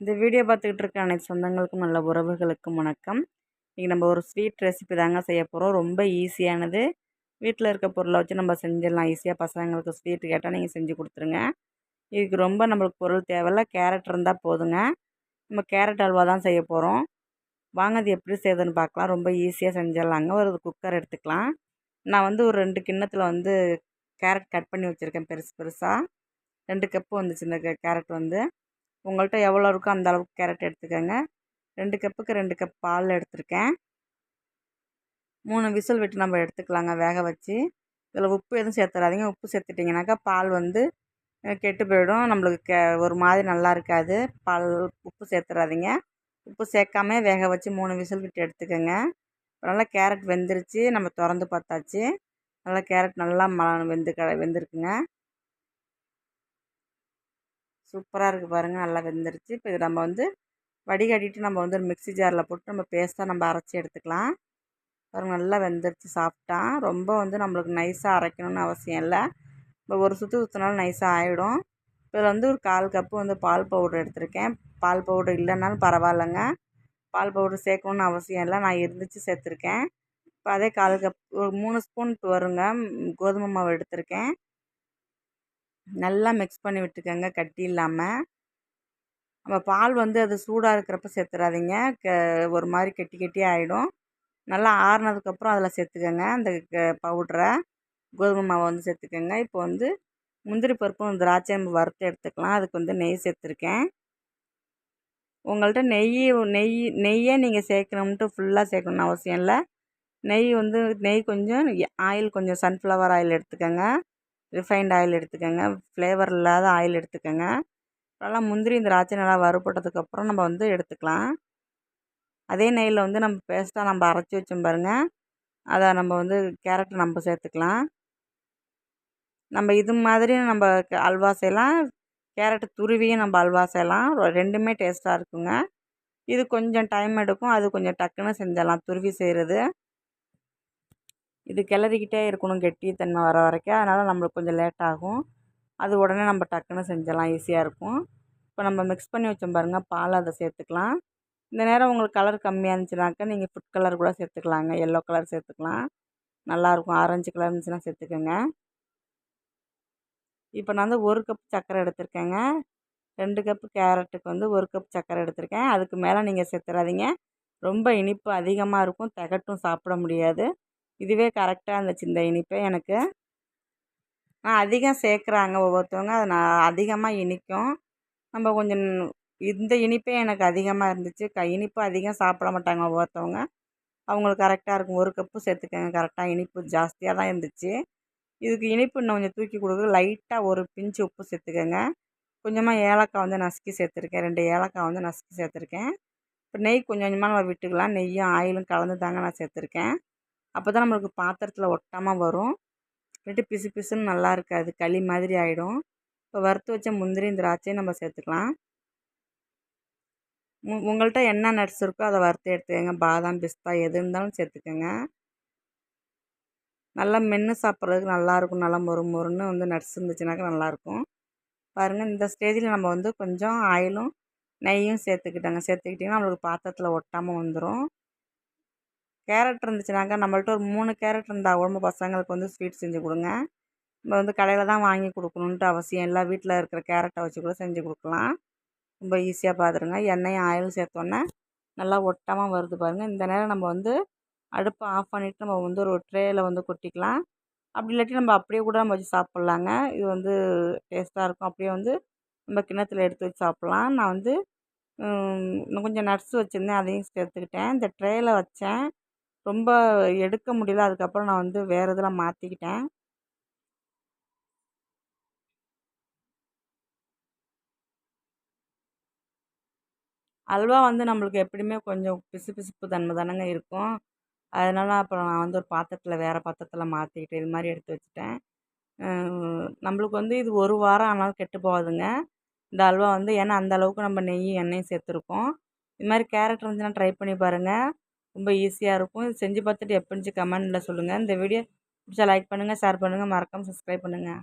இந்த வீடியோ பார்த்துக்கிட்டு இருக்க அனைத்து சொந்தங்களுக்கும் நல்ல உறவுகளுக்கும் வணக்கம். இன்றைக்கி நம்ம ஒரு ஸ்வீட் ரெசிபி தாங்க செய்ய போகிறோம் ரொம்ப ஈஸியானது வீட்டில் இருக்க பொருளை வச்சு நம்ம செஞ்சிடலாம். ஈஸியாக பசங்களுக்கு ஸ்வீட் கேட்டால் நீங்கள் செஞ்சு கொடுத்துருங்க. இதுக்கு ரொம்ப நம்மளுக்கு பொருள் தேவையில்ல. கேரட் இருந்தால் போதுங்க. நம்ம கேரட் அல்வா தான் செய்ய போகிறோம் வாங்க அது எப்படி செய்யுதுன்னு பார்க்கலாம். ரொம்ப ஈஸியாக செஞ்சிடலாங்க. ஒரு குக்கர் எடுத்துக்கலாம். நான் வந்து ஒரு ரெண்டு கிண்ணத்தில் வந்து கேரட் கட் பண்ணி வச்சுருக்கேன். பெருசு பெருசாக ரெண்டு கப்பு வந்துச்சு இந்த கேரட் வந்து. உங்கள்கிட்ட எவ்வளோ இருக்கோ அந்த அளவுக்கு கேரட் எடுத்துக்கோங்க. ரெண்டு கப்புக்கு ரெண்டு கப் பால் எடுத்திருக்கேன். மூணு விசில் விட்டு நம்ம எடுத்துக்கலாங்க வேக வச்சு. இதில் உப்பு எதுவும் சேர்த்துடாதீங்க உப்பு சேர்த்துட்டிங்கனாக்கா பால் வந்து கெட்டு போயிடும். நம்மளுக்கு கே ஒரு மாதிரி நல்லா இருக்காது. பால் உப்பு சேர்த்துடாதீங்க உப்பு சேர்க்காம வேக வச்சு மூணு விசில் விட்டு எடுத்துக்கோங்க. நல்லா கேரட் வெந்துருச்சு. நம்ம திறந்து பார்த்தாச்சு. நல்லா கேரட் நல்லா ம வெந்து க வெந்திருக்குங்க. சூப்பராக இருக்குது பாருங்கள் நல்லா வெந்துருச்சு. இப்போ இது நம்ம வந்து வடிகட்டிட்டு நம்ம வந்து ஒரு மிக்ஸி ஜாரில் போட்டு நம்ம பேஸ்ட்டாக நம்ம அரைச்சி எடுத்துக்கலாம். பாருங்கள் நல்லா வெந்துருச்சு சாப்பிட்டா ரொம்ப வந்து நம்மளுக்கு நைஸாக அரைக்கணும்னு அவசியம் இல்லை. இப்போ ஒரு சுற்று ஊற்றினாலும் நைஸாக ஆகிடும் இதில் வந்து ஒரு கால் கப்பு வந்து பால் பவுடர் எடுத்திருக்கேன். பால் பவுடர் இல்லைனாலும் பரவாயில்லைங்க. பால் பவுடர் சேர்க்கணுன்னு அவசியம் இல்லை. நான் இருந்துச்சு சேர்த்துருக்கேன். இப்போ அதே கால் கப் ஒரு மூணு ஸ்பூன் வருங்க. கோதுமை மாவு எடுத்திருக்கேன். நல்லா மிக்ஸ் பண்ணி விட்டுக்கோங்க கட்டி இல்லாமல் நம்ம பால் வந்து அது சூடாக இருக்கிறப்ப சேர்த்துறாதீங்க க ஒரு மாதிரி கெட்டி கெட்டி ஆகிடும் நல்லா ஆறுனதுக்கப்புறம் அதில் சேர்த்துக்கோங்க அந்த க பவுட்ரை கோதுமை மாவை வந்து சேர்த்துக்கோங்க இப்போ வந்து முந்திரி பருப்பும் திராட்சை நம்ம வறுத்து எடுத்துக்கலாம். அதுக்கு வந்து நெய் சேர்த்துருக்கேன் உங்கள்கிட்ட நெய் நெய் நெய்யே நீங்கள் சேர்க்கணும்ட்டு ஃபுல்லாக சேர்க்கணும்னு அவசியம் இல்லை. நெய் வந்து நெய் கொஞ்சம் ஆயில் கொஞ்சம் சன்ஃப்ளவர் ஆயில் எடுத்துக்கோங்க. ரிஃபைண்ட் ஆயில் எடுத்துக்கோங்க. ஃப்ளேவர் இல்லாத ஆயில் எடுத்துக்கோங்க. நல்லா முந்திரி திராட்சை நல்லா வறுபட்டதுக்கப்புறம் நம்ம வந்து எடுத்துக்கலாம். அதே நெய்யில் வந்து நம்ம பேஸ்ட்டாக நம்ம அரைச்சி வச்சோம் பாருங்கள் அதை நம்ம வந்து கேரட்டை நம்ம சேர்த்துக்கலாம். நம்ம இது மாதிரி நம்ம அல்வா செய்யலாம். கேரட்டு துருவியும் நம்ம அல்வா செய்யலாம். ரெண்டுமே டேஸ்ட்டாக இருக்குங்க. இது கொஞ்சம் டைம் எடுக்கும். அது கொஞ்சம் டக்குன்னு செஞ்சிடலாம். துருவி செய்கிறது இது கிளறிக்கிட்டே இருக்கணும் கெட்டித்தன்மை வர வரைக்கும். அதனால் நம்மளுக்கு கொஞ்சம் லேட் ஆகும். அது உடனே நம்ம டக்குன்னு செஞ்சிடலாம். ஈஸியாக இருக்கும். இப்போ நம்ம மிக்ஸ் பண்ணி வச்சோம் பாருங்கள் பால் அதை சேர்த்துக்கலாம். இந்த நேரம் உங்களுக்கு கலர் கம்மியாக இருந்துச்சுனாக்கா நீங்கள் ஃபுட் கலர் கூட சேர்த்துக்கலாங்க. எல்லோ கலர் சேர்த்துக்கலாம். நல்லாயிருக்கும் ஆரஞ்சு கலர் இருந்துச்சுன்னா சேர்த்துக்கோங்க. இப்போ நான் வந்து ஒரு கப் சர்க்கரை எடுத்திருக்கேங்க. ரெண்டு கப்பு கேரட்டுக்கு வந்து ஒரு கப் சர்க்கரை எடுத்திருக்கேன். அதுக்கு மேலே நீங்கள் சேர்த்துறாதீங்க. ரொம்ப இனிப்பு அதிகமாக இருக்கும். திகட்டும் சாப்பிட முடியாது. இதுவே கரெக்டாக இருந்துச்சு இந்த இனிப்பே எனக்கு. அதிகம் சேர்க்குறாங்க ஒவ்வொருத்தவங்க. அது நான் அதிகமாக இனிக்கும். நம்ம கொஞ்சம் இந்த இனிப்பே எனக்கு அதிகமாக இருந்துச்சு. க இனிப்பு அதிகம் சாப்பிட மாட்டாங்க ஒவ்வொருத்தவங்க. அவங்களுக்கு கரெக்டாக இருக்கும். ஒரு கப்பு சேர்த்துக்கங்க. கரெக்டாக இனிப்பு ஜாஸ்தியாக தான் இருந்துச்சு. இதுக்கு இனிப்பு இன்னும் கொஞ்சம் தூக்கி கொடுக்க லைட்டாக ஒரு பிஞ்சு உப்பு சேர்த்துக்கோங்க. கொஞ்சமாக ஏலக்காய் வந்து நசுக்கி சேர்த்துருக்கேன். ரெண்டு ஏலக்காய் வந்து நசுக்கி சேர்த்துருக்கேன். இப்போ நெய் கொஞ்சம் கொஞ்சமாக நம்ம விட்டுக்கலாம். நெய்யும் ஆயிலும் கலந்து தாங்க நான் சேர்த்துருக்கேன். அப்போ தான் நம்மளுக்கு பாத்திரத்தில் ஒட்டாமல் வரும். இல்லாட்டி பிசு பிசுன்னு நல்லா இருக்காது. களி மாதிரி ஆகிடும் இப்போ வறுத்து வச்ச முந்திரி திராட்சையும் நம்ம சேர்த்துக்கலாம். உங்கள்கிட்ட என்ன நட்ஸ் இருக்கோ அதை வறுத்து எடுத்துக்கோங்க. பாதாம் பிஸ்தா எது இருந்தாலும் சேர்த்துக்கோங்க. நல்லா மென்று சாப்பிட்றதுக்கு நல்லாயிருக்கும் நல்லா மொறு மொறுன்னு வந்து நட்ஸ் இருந்துச்சுனாக்கா நல்லாயிருக்கும் பாருங்கள் இந்த ஸ்டேஜில் நம்ம வந்து கொஞ்சம் ஆயிலும் நெய்யும் சேர்த்துக்கிட்டாங்க. சேர்த்துக்கிட்டிங்கன்னா நம்மளுக்கு பாத்திரத்தில் ஒட்டாமல் வந்துடும் கேரட் இருந்துச்சுனாக்கா நம்மள்ட்ட ஒரு மூணு கேரட் இருந்தால் உடம்பு பசங்களுக்கு வந்து ஸ்வீட் செஞ்சு கொடுங்க. நம்ம வந்து கடையில் தான் வாங்கி கொடுக்கணுன்ட்டு அவசியம் இல்லை. வீட்டில் இருக்கிற கேரட்டை வச்சு கூட செஞ்சு கொடுக்கலாம். ரொம்ப ஈஸியாக பார்த்துருங்க எண்ணெயும் ஆயிலும் சேர்த்தோன்னே நல்லா ஒட்டமாக வருது பாருங்கள் இந்த நேரம் நம்ம வந்து அடுப்பை ஆஃப் பண்ணிவிட்டு நம்ம வந்து ஒரு ட்ரேயில் வந்து கொட்டிக்கலாம். அப்படி இல்லாட்டி நம்ம அப்படியே கூட நம்ம வச்சு சாப்பிட்லாங்க. இது வந்து டேஸ்ட்டாக இருக்கும். அப்படியே வந்து நம்ம கிணத்துல எடுத்து வச்சு சாப்பிட்லாம். நான் வந்து இன்னும் கொஞ்சம் நட்ஸ் வச்சுருந்தேன். அதையும் சேர்த்துக்கிட்டேன். இந்த ட்ரேயில் வச்சேன். ரொம்ப எடுக்க முடியல. அதுக்கப்புறம் நான் வந்து வேறு இதில் மாற்றிக்கிட்டேன் அல்வா வந்து நம்மளுக்கு எப்படியுமே கொஞ்சம் பிசு பிசுப்பு தன்மை தானேங்க இருக்கும். அதனால் அப்புறம் நான் வந்து ஒரு பாத்திரத்தில் வேறு பாத்திரத்தில் மாற்றிக்கிட்டு இது மாதிரி எடுத்து வச்சுட்டேன். நம்மளுக்கு வந்து இது ஒரு வாரம் ஆனாலும் கெட்டு போகாதுங்க. இந்த அல்வா வந்து ஏன்னா அந்த அளவுக்கு நம்ம நெய் எண்ணெயும் சேர்த்துருக்கோம். இது மாதிரி கேரட் இருந்துச்சுன்னா ட்ரை பண்ணி பாருங்கள் ரொம்ப ஈஸியாக இருக்கும். செஞ்சு பார்த்துட்டு எப்படி இருந்துச்சு கமெண்ட்டில் சொல்லுங்கள் இந்த வீடியோ பிடிச்சா லைக் பண்ணுங்கள் ஷேர் பண்ணுங்கள் மறக்காமல் சப்ஸ்கிரைப் பண்ணுங்கள்